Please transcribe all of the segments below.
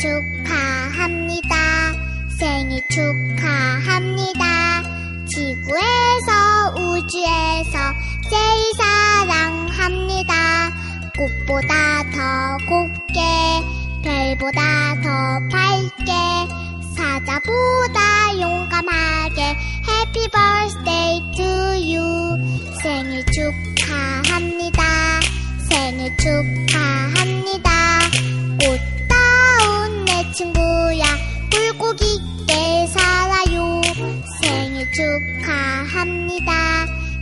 축하합니다. 생일 축하합니다. 지구에서 우주에서 제일 사랑합니다. 꽃보다 더 곱게 별보다 더 밝게 사자보다 용감하게 Happy birthday to you 생일 축하합니다 생일 축하합니다 축하합니다.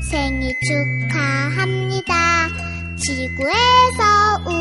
생일 축하합니다. 지구에서 우